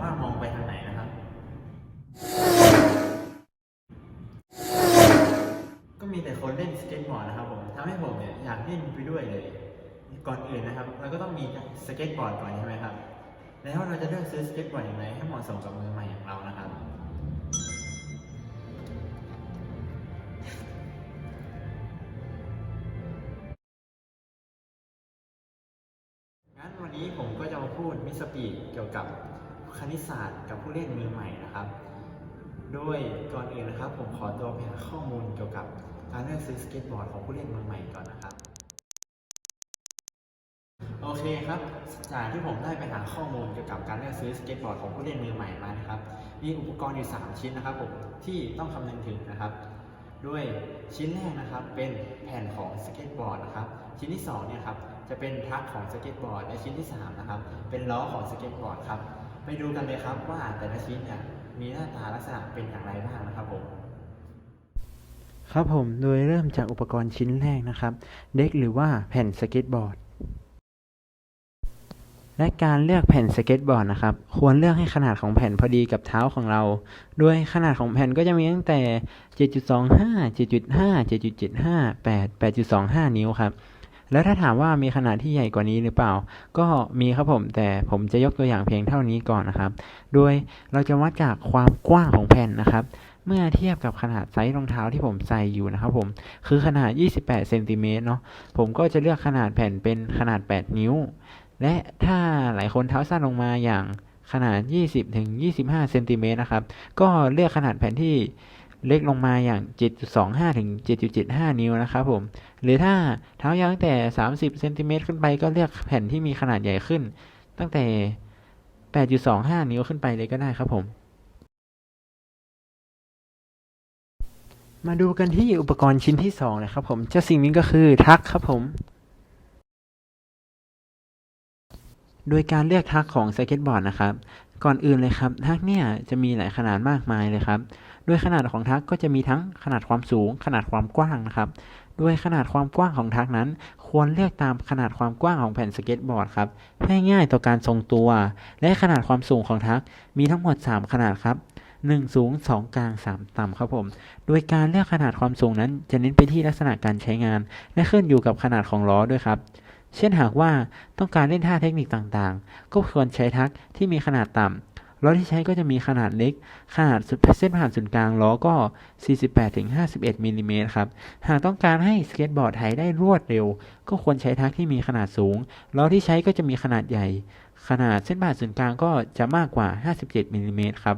ว่ามองไปทางไหนนะครับ ก็มีแต่คนเล่นสเก็ตบอร์ดนะครับผมทำให้ผมเนี่ยอยากเล่นไปด้วยเลย ก่อนอื่นนะครับ เราก็ต้องมีสเก็ตบอร์ดก่อนใช่ไหมครับ แล้วเราจะเลือกซื้อสเก็ตบอร์ดอย่างไรให้เหมาะสมกับมือใหม่อย่างเรานะครับงั้นวันนี้ผมก็จะมาพูดมิสปีดเกี่ยวกับ คณิตศาสตร์กับผู้เล่นมือใหม่นะครับ โดยก่อนอื่นนะครับ ผมขอตัวไปหาข้อมูลเกี่ยวกับการเลือกซื้อสเก็ตบอร์ดของผู้เล่นมือใหม่ก่อนนะครับ โอเคครับจากที่ผมได้ไปหาข้อมูลเกี่ยวกับการเลือกซื้อสเก็ตบอร์ดของผู้เล่นมือใหม่มานะครับ มีอุปกรณ์อยู่ 3 ชิ้นนะครับผมที่ต้องคำนึงถึงนะครับด้วยชิ้นแรกนะครับเป็นแผ่นของสเก็ตบอร์ดนะครับชิ้นที่2เนี่ยครับจะเป็นทักของสเก็ตบอร์ดและชิ้นที่3นะครับเป็นล้อของสเก็ตบอร์ดครับ ไปดูกันเลยครับว่าแต่ละชิ้นเนี่ยมีหน้าตาลักษณะเป็นอย่างไรบ้างนะครับผม ครับผมโดยเริ่มจากอุปกรณ์ชิ้นแรกนะครับ เด็กหรือว่าแผ่นสเก็ตบอร์ด และการเลือกแผ่นสเก็ตบอร์ดนะครับ ควรเลือกให้ขนาดของแผ่นพอดีกับเท้าของเราโดยขนาดของแผ่นก็จะมีตั้งแต่ 7.25 7.5 7.75 8 8.25 นิ้วครับ แล้วถ้าถามว่ามีขนาดที่ใหญ่กว่านี้หรือเปล่า ก็มีครับผมแต่ผมจะยกตัวอย่างเพียงเท่านี้ก่อนนะครับ โดยเราจะวัดจากความกว้างของแผ่นนะครับ เมื่อเทียบกับขนาดไซส์รองเท้าที่ผมใส่อยู่นะครับผมคือขนาด 28เซนติเมตรเนาะผมก็จะเลือกขนาดแผ่นเป็นขนาด 8 นิ้ว และถ้าหลายคนเท้าสั้นลงมาอย่างขนาด 20ถึง25เซนติเมตรนะครับ ก็เลือกขนาดแผ่นที่ เล็กลงมาอย่าง 7.25 ถึง 7.75 นิ้วนะครับผม หรือถ้าเท้ายาวตั้งแต่ 30 เซนติเมตรขึ้นไปก็เลือกแผ่นที่มีขนาดใหญ่ขึ้น ตั้งแต่ 8.25 นิ้วขึ้นไปเลยก็ได้ครับผม มาดูกันที่อุปกรณ์ชิ้นที่สองนะครับผม เจ้าสิ่งนี้ก็คือทักครับผม โดยการเลือกทักของสเก็ตบอร์ดนะครับ ก่อนอื่นเลยครับทักเนี่ยจะมีหลายขนาดมากมายเลยครับโดยขนาดของทักก็จะมีทั้งขนาดความสูง ขนาดความกว้างนะครับโดยขนาดความกว้างของทักนั้น ควรเลือกตามขนาดความกว้างของแผ่นสเก็ตบอร์ดครับให้ง่ายต่อการทรงตัว และขนาดความสูงของทักมีทั้งหมด 3 ขนาดครับ1 สูง 2 กลาง 3 ต่ำครับผม โดยการเลือกขนาดความสูงนั้นจะเน้นไปที่ลักษณะการใช้งาน และขึ้นอยู่กับขนาดของล้อด้วยครับ เช่นหากว่าต้องการเล่นท่าเทคนิคต่างๆ ก็ควรใช้ทักที่มีขนาดต่ำล้อที่ใช้ก็จะมีขนาดเล็ก ขนาดเส้นผ่านศูนย์กลางล้อก็ 48-51มิลลิเมตรครับ หากต้องการให้สเก็ตบอร์ดไถได้รวดเร็ว ก็ควรใช้ทักที่มีขนาดสูง ล้อที่ใช้ก็จะมีขนาดใหญ่ ขนาดเส้นผ่านศูนย์กลางก็จะมากกว่า 57มิลลิเมตรครับ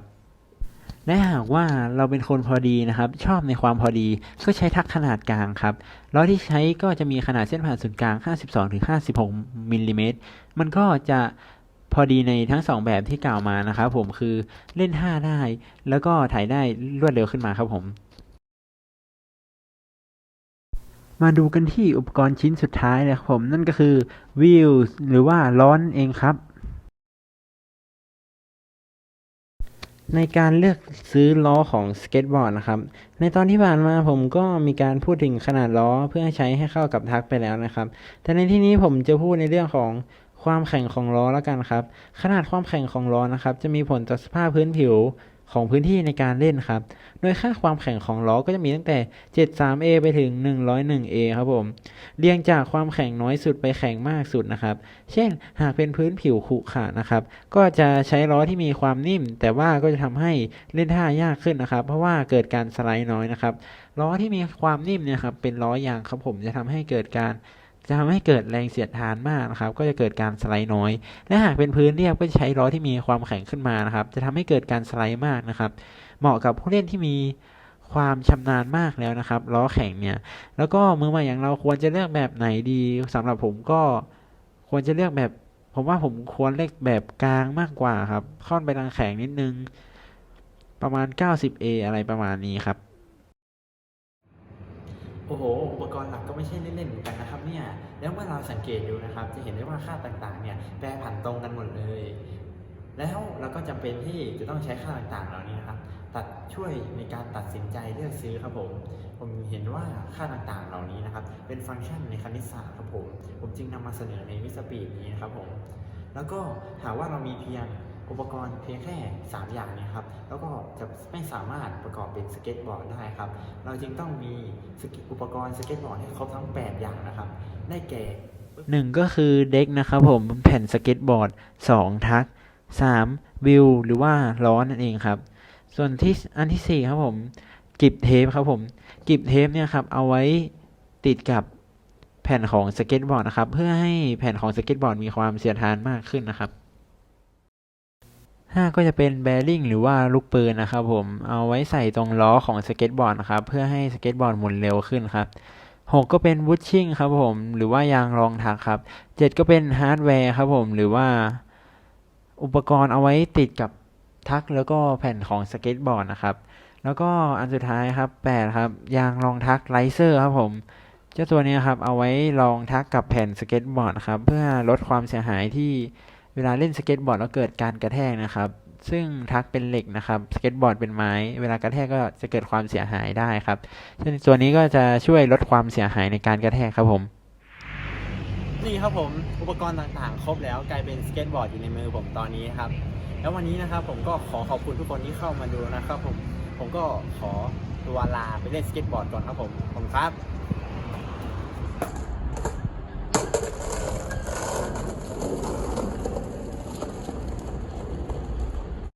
และหากว่าเราเป็นคนพอดีนะครับ ชอบในความพอดีก็ใช้ทักขนาดกลางครับล้อที่ใช้ก็จะมีขนาดเส้นผ่านศูนย์กลาง 52-56มิลลิเมตรมันก็จะพอดีในทั้งสองแบบที่กล่าวมานะครับผมคือเล่นท่าได้ แล้วก็ถ่ายได้รวดเร็วขึ้นมาครับผม มาดูกันที่อุปกรณ์ชิ้นสุดท้ายเลยครับผมนั่นก็คือ wheels หรือว่าล้อนเองครับ ในการเลือกซื้อล้อของสเก็ตบอร์ดนะครับ ในตอนที่ผ่านมาผมก็มีการพูดถึงขนาดล้อเพื่อใช้ให้เข้ากับทักไปแล้วนะครับ แต่ในที่นี้ผมจะพูดในเรื่องของความแข็งของล้อแล้วกันครับ ขนาดความแข็งของล้อนะครับ จะมีผลต่อสภาพพื้นผิว ของพื้นที่ในการเล่นครับ โดยค่าความแข็งของล้อก็จะมีตั้งแต่ 73A ไปถึง 101A ครับผม เรียงจากความแข็งน้อยสุดไปแข็งมากสุดนะครับ เช่น หากเป็นพื้นผิวขรุขระนะครับ ก็จะใช้ล้อที่มีความนิ่ม แต่ว่าก็จะทำให้เล่นท่ายากขึ้นนะครับ เพราะว่าเกิดการสไลด์น้อยนะครับ ล้อที่มีความนิ่มเนี่ยครับ เป็นล้อยางครับผม จะทำให้เกิดการ จะทำให้เกิดแรงเสียดทานมากนะครับ ก็จะเกิดการสไลด์น้อย และหากเป็นพื้นเรียบก็จะใช้ล้อที่มีความแข็งขึ้นมานะครับ จะทำให้เกิดการสไลด์มากนะครับ เหมาะกับผู้เล่นที่มีความชำนาญมากแล้วนะครับล้อแข็งเนี่ย แล้วก็มือใหม่อย่างเราควรจะเลือกแบบไหนดีสำหรับผมก็ควรจะเลือกแบบ ผมว่าผมควรเลือกแบบกลางมากกว่าครับ ค่อนไปทางแข็งนิดนึง ประมาณ 90A อะไรประมาณนี้ครับ โอ้โห อุปกรณ์หลักก็ไม่ใช่เล่นๆเหมือนกันนะครับเนี่ย แล้วเมื่อเราสังเกตดูนะครับ จะเห็นได้ว่าค่าต่างๆเนี่ยแปรผันตรงกันหมดเลย แล้วเราก็จำเป็นที่จะต้องใช้ค่าต่างๆเหล่านี้นะครับ ตัดช่วยในการตัดสินใจเลือกซื้อครับผม ผมเห็นว่าค่าต่างๆเหล่านี้นะครับ เป็นฟังก์ชันในคณิตศาสตร์ครับผม ผมจึงนำมาเสนอในวิสปีดนี้นะครับผม แล้วก็หากว่าเรามีเพียง อุปกรณ์เพียงแค่ 3 อย่างเนี้ครับ แล้วก็จะไม่สามารถประกอบเป็นสเก็ตบอร์ดได้ครับ เราจึงต้องมีอุปกรณ์สเก็ตบอร์ดให้ครบทั้ง 8 อย่างนะครับ ได้แก่หนึ่งก็คือเด็กนะครับผมแผ่นสเก็ตบอร์ดสองทักสามวิว หรือว่าล้อนั่นเองครับ ส่วนที่อันที่สี่ครับผมกิบเทปครับผมกิบเทปเนี่ยครับเอาไว้ติดกับแผ่นของสเก็ตบอร์ดนะครับ เพื่อให้แผ่นของสเก็ตบอร์ดมีความเสียดทานมากขึ้นนะครับ ห้าก็จะเป็นแบริ่งหรือว่าลูกปืนนะครับผมเอาไว้ใส่ตรงล้อของสเก็ตบอร์ดนะครับเพื่อให้สเก็ตบอร์ดหมุนเร็วขึ้นครับหกก็เป็นวูดชิ่งครับผมหรือว่ายางรองทักครับเจ็ดก็เป็นฮาร์ดแวร์ครับผมหรือว่าอุปกรณ์เอาไว้ติดกับทักแล้วก็แผ่นของสเก็ตบอร์ดนะครับ แล้วก็อันสุดท้ายครับแปดครับยางรองทักไลเซอร์ครับผมเจ้าตัวนี้ครับเอาไว้รองทักกับแผ่นสเก็ตบอร์ดครับเพื่อลดความเสียหายที่ วลาเล่นสเก็ตบอร์ดแล้วเกิดการกระแทกนะครับ ซึ่งทักเป็นเหล็กนะครับสเก็ตบอร์ดเป็นไม้ เวลากระแทกก็จะเกิดความเสียหายได้ครับซึ่งตัวนี้ก็จะช่วยลดความเสียหายในการกระแทกครับผมนี่ครับผมอุปกรณ์ต่างๆ ครบแล้วกลายเป็นสเก็ตบอร์ดอยู่ในมือผมตอนนี้ครับแล้ววันนี้นะครับผมก็ขอขอบคุณทุกคนที่เข้ามาดูนะครับผมผมก็ขอตัวลาไปเล่นสเก็ตบอร์ดก่อนครับผมผมครับ